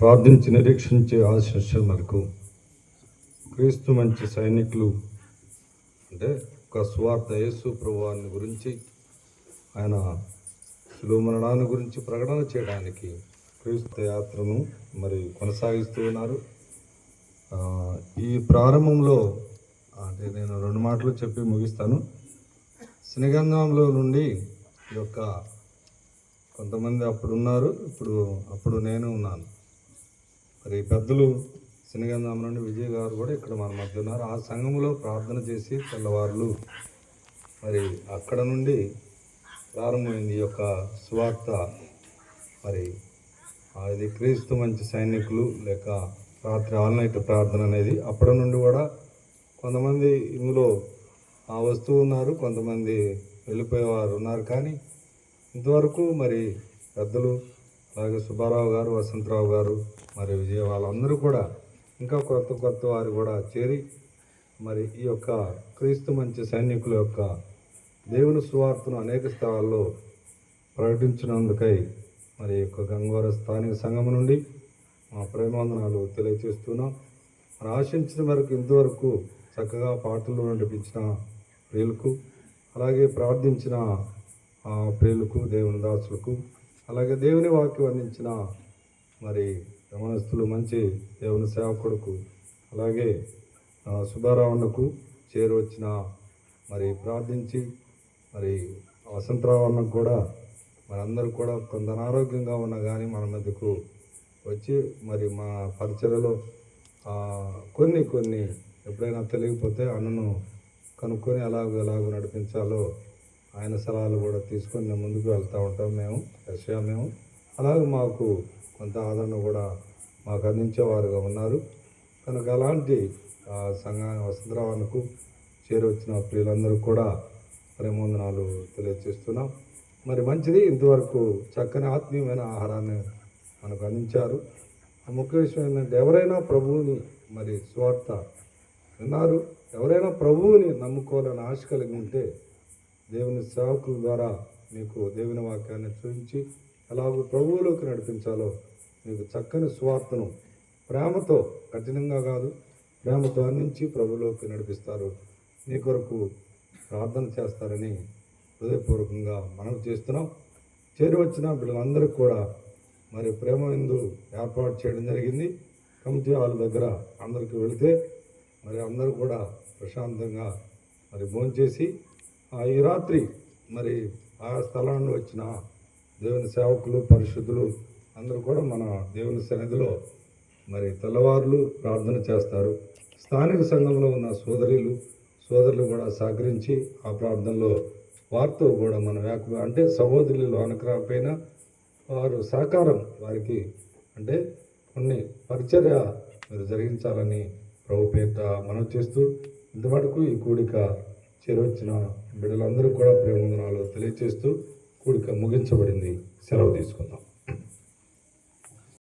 ప్రార్థించి నిరీక్షించే ఆశిష్యులకు క్రీస్తు మంచి సైనికులు. అంటే ఒక స్వార్థ యేసు ప్రభువాన్ని గురించి ఆయన శిలువ మరణాన్ని గురించి ప్రకటన చేయడానికి క్రీస్తు యాత్రను మరి కొనసాగిస్తూ ఉన్నారు. ఈ ప్రారంభంలో అంటే నేను రెండు మాటలు చెప్పి ముగిస్తాను. శనిగంధంలో నుండి ఈ యొక్క కొంతమంది అప్పుడు ఉన్నారు ఇప్పుడు అప్పుడు నేను ఉన్నాను. మరి పెద్దలు సినగంధం నుండి విజయ్ గారు కూడా ఇక్కడ మన మధ్య ఉన్నారు. ఆ సంఘంలో ప్రార్థన చేసి తెల్లవారులు. మరి అక్కడ నుండి ప్రారంభమైంది ఈ యొక్క సువార్త. మరి అది క్రీస్తు మంచి సైనికులు లేక రాత్రి ఆల్ నైట్ ప్రార్థన అనేది అప్పటి నుండి కూడా కొంతమంది ఇందులో ఆ వస్తువు ఉన్నారు కొంతమంది వెళ్ళిపోయేవారు ఉన్నారు. కానీ ఇంతవరకు మరి పెద్దలు అలాగే సుబ్బారావు గారు వసంతరావు గారు మరి విజయ వాళ్ళందరూ కూడా ఇంకా కొత్త కొత్త వారు కూడా చేరి మరి ఈ యొక్క క్రీస్తు మంచి సైనికుల యొక్క దేవుని సువార్తను అనేక స్థలాల్లో ప్రకటించినందుకై మరి యొక్క గంగవర స్థానిక సంఘం నుండి మా ప్రేమాందనాలు తెలియజేస్తున్నాం. మరి ఆశించిన వరకు ఇంతవరకు చక్కగా పాటలు నడిపించిన ప్రియులకు అలాగే ప్రార్థించిన ప్రియులకు దేవుని దాసులకు అలాగే దేవుని వాక్యం అందించిన మరి యమనస్తులు మంచి దేవుని సేవకుడుకు అలాగే ఆ, సుబ్బారావణకు చేరువచ్చిన మరి ప్రార్థించి మరి వసంతరావణకు కూడా మరి కూడా కొంత అనారోగ్యంగా ఉన్నా కానీ మన మధ్యకు వచ్చి మరి మా పరిచయలో కొన్ని కొన్ని ఎప్పుడైనా తెలియకపోతే అన్నను కనుక్కొని ఎలాగో ఎలాగో నడిపించాలో ఆయన సలహాలు కూడా తీసుకొని మేము ముందుకు వెళ్తూ ఉంటాం మేము రష్యా మేము. అలాగే మాకు కొంత ఆదరణ కూడా మాకు అందించేవారుగా ఉన్నారు. కనుక అలాంటి ఆ, సంఘ వసంతరావణకు చేరొచ్చిన ప్రియులందరూ కూడా ప్రేమవందనాలు తెలియజేస్తున్నాం. మరి మంచిది ఇంతవరకు చక్కని ఆత్మీయమైన ఆహారాన్ని మనకు అందించారు. ఆ ముఖ్య విషయం ఏంటంటే ఎవరైనా ప్రభువుని మరి స్వార్థ విన్నారు. ఎవరైనా ప్రభువుని నమ్ముకోవాలని ఆశ కలిగి ఉంటే దేవుని సేవకుల ద్వారా మీకు దేవుని వాక్యాన్ని చూపించి ఎలాగో ప్రభువులోకి నడిపించాలో మీకు చక్కని స్వార్థను ప్రేమతో కఠినంగా కాదు ప్రేమతో అందించి ప్రభువులోకి నడిపిస్తారు. మీ కొరకు ప్రార్థన చేస్తారని హృదయపూర్వకంగా మనం చేస్తున్నాం. చేరి వచ్చిన కూడా మరి ప్రేమ విందు ఏర్పాటు చేయడం జరిగింది. కమిటీ వాళ్ళ దగ్గర అందరికి వెళితే మరి అందరూ కూడా ప్రశాంతంగా మరి భోంచేసి ఈ రాత్రి మరి ఆ స్థలాన్ని వచ్చిన దేవుని సేవకులు పరిశుద్ధులు అందరూ కూడా మన దేవుని సన్నిధిలో మరి తెల్లవారులు ప్రార్థన చేస్తారు. స్థానిక సంఘంలో ఉన్న సోదరులు సోదరులు కూడా సహకరించి ఆ ప్రార్థనలో వారితో కూడా మనం ఏక అంటే సహోదరులు అనకరాకపోయినా వారు సహకారం వారికి అంటే కొన్ని పరిచర్య మీరు జరిగించాలని ప్రభు పేట మనం చేస్తూ ఇంతవరకు ఈ కూడిక చేరవచ్చిన బిడ్డలందరూ కూడా ప్రేమందనాలు తెలియజేస్తూ కూడిక ముగించబడింది. సెలవు తీసుకుందాం.